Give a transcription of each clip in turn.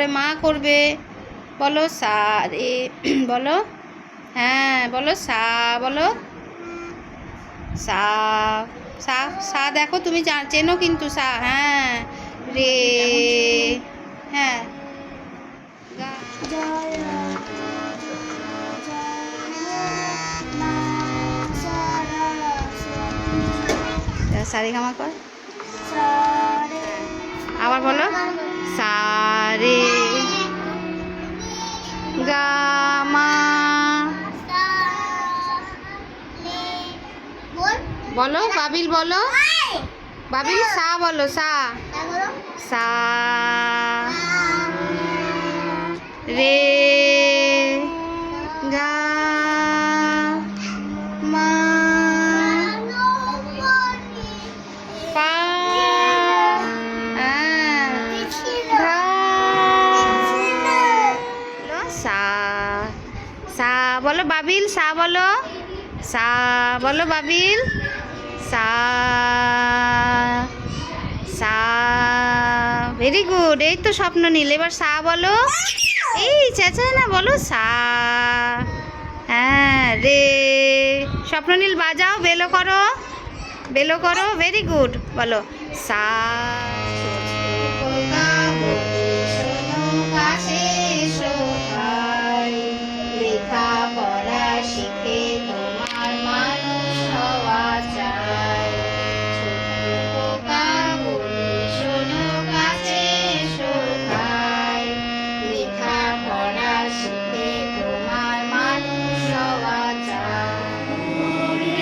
তারপরে মা করবে। বলো সা রে বলো হ্যাঁ বলো সা বলো। সা সা সা দেখো তুমি চেনো কিন্তু সা হ্যাঁ রে হ্যাঁ। গা- সারে কর। আবার বলো। বলো, বাবিল বলো। বাবিল, সা বলো, সা। সা। রে মা সা। সা বলো, বাবিল, সা বলো। সা বলো, বাবিল। সা সা ভেরি গুড এই তো স্বপ্ন নীল। এবার সা বলো। এই চেঁচায় না, বলো সা হ্যাঁ রে। স্বপ্ন নীল, বাজাও, বেলো করো। বেলো করো ভেরি গুড বলো সা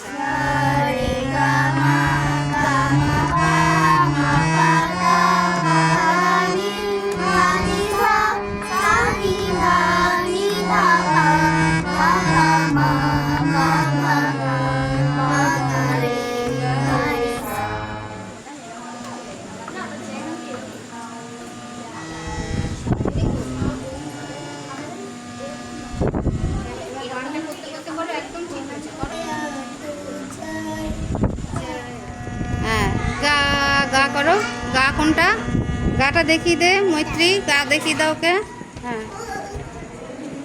রে কোনটা? গাটা দেখিয়ে দে মৈত্রী গা দেখিয়ে দাও ওকে। হ্যাঁ।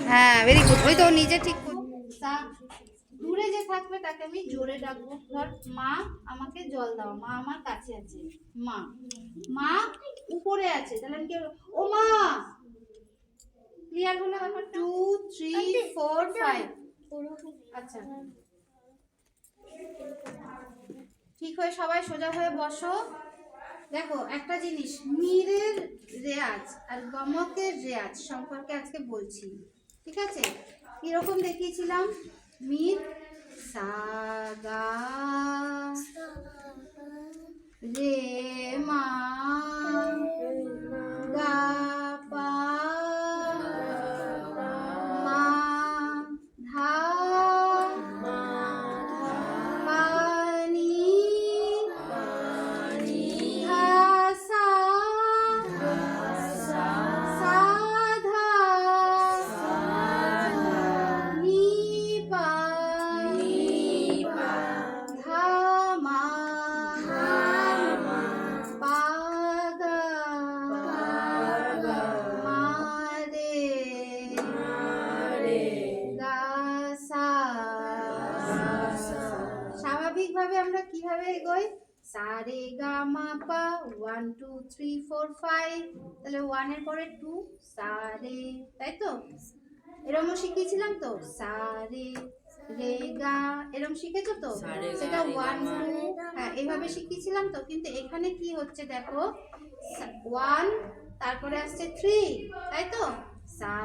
হ্যাঁ ভেরি গুড ওই তো নিজে ঠিক দূরে যে থাকবে তাকে আমি জোরে ডাকবো। ধর মা আমাকে জল দাও। মা আমার কাছে আছে। মা। মা উপরে আছে। তাহলে আমি কি ও মা! ক্লিয়ার হলো ব্যাপার টু থ্রি ফোর ফাইভ আচ্ছা। ঠিক হয়ে সবাই সোজা হয়ে বসো। দেখো, একটা জিনিস, মীরের রেয়াজ আর গমকের রেয়াজ সম্পর্কে আজকে বলছি, ঠিক আছে? কীরকম দেখিয়েছিলাম? মীর সাগা রে মা গা পা কীভাবে এগোই? সা রে গা মা পা one two three four five তাহলে ওয়ানের পরে টু সা রে তাই তো? এরকম শিখিয়েছিলাম তো? সা রে গা এরকম শিখেছো তো? সেটা ওয়ান টু হ্যাঁ এইভাবে শিখিয়েছিলাম তো কিন্তু এখানে কি হচ্ছে দেখো? ওয়ান তারপরে আসছে থ্রি তাই তো? সা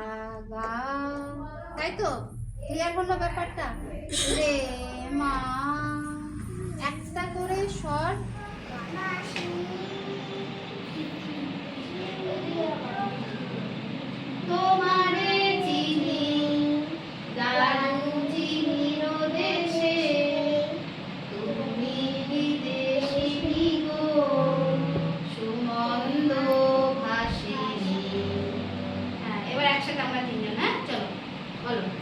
গা তাই তো? ক্লিয়ার হলো ব্যাপারটা? রে মা একটা করে স্বর। তোমারে চিনি চিনি তুমি বিদেশি হ্যাঁ এবার একসাথে আমরা হ্যাঁ? চলো, বলো।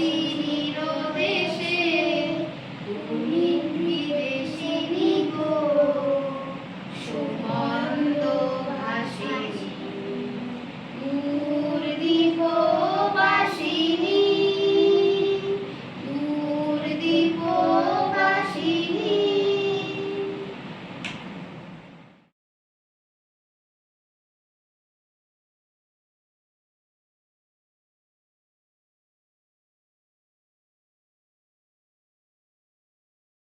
তিনি রোদেশ